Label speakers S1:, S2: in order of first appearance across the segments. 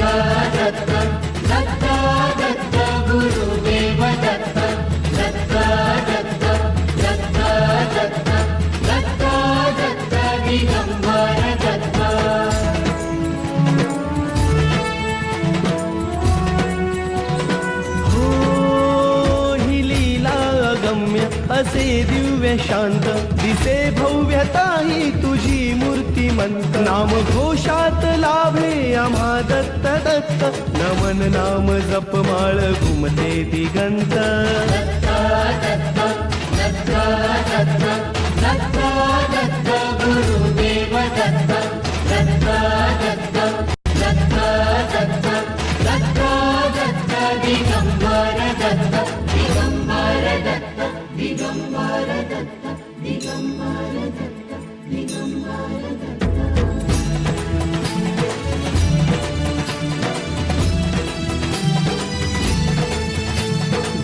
S1: हो असे दिव्य शांत दिसे भव्यताही तुझी मूर्तिमंत. नाम घोषात लाभे आम्हा दत्त दत्त नमन नाम जपमाळ घुमते दिगंत.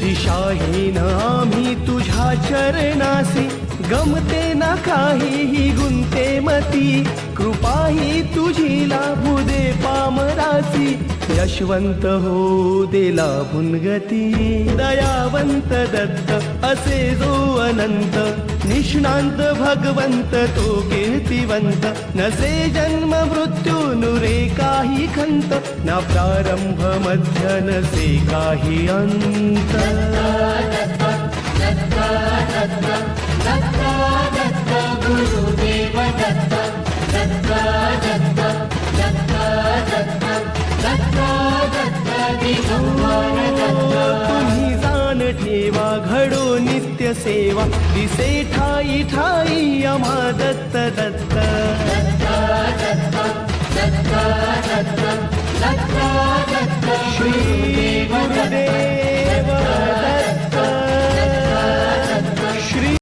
S1: दिशाहीन आम्ही तुझ्या चरणासी. गमते ना काहीही गुंते मती. कृपाही तुझी लाभू दे पामरासी. यशवंत हो दे लाभून गती. दयावंत दत्त असे जो अनंत. निष्णांत भगवंत तो कीर्तिवंत. नसे जन्म मृत्यू काही खंत ना प्रारंभ मध्य नसे काही अंत. तुम्ही जाण ठेवा घडो नित्य सेवा. दिसे ठाई ठाई अमा दत्त दत्त. day.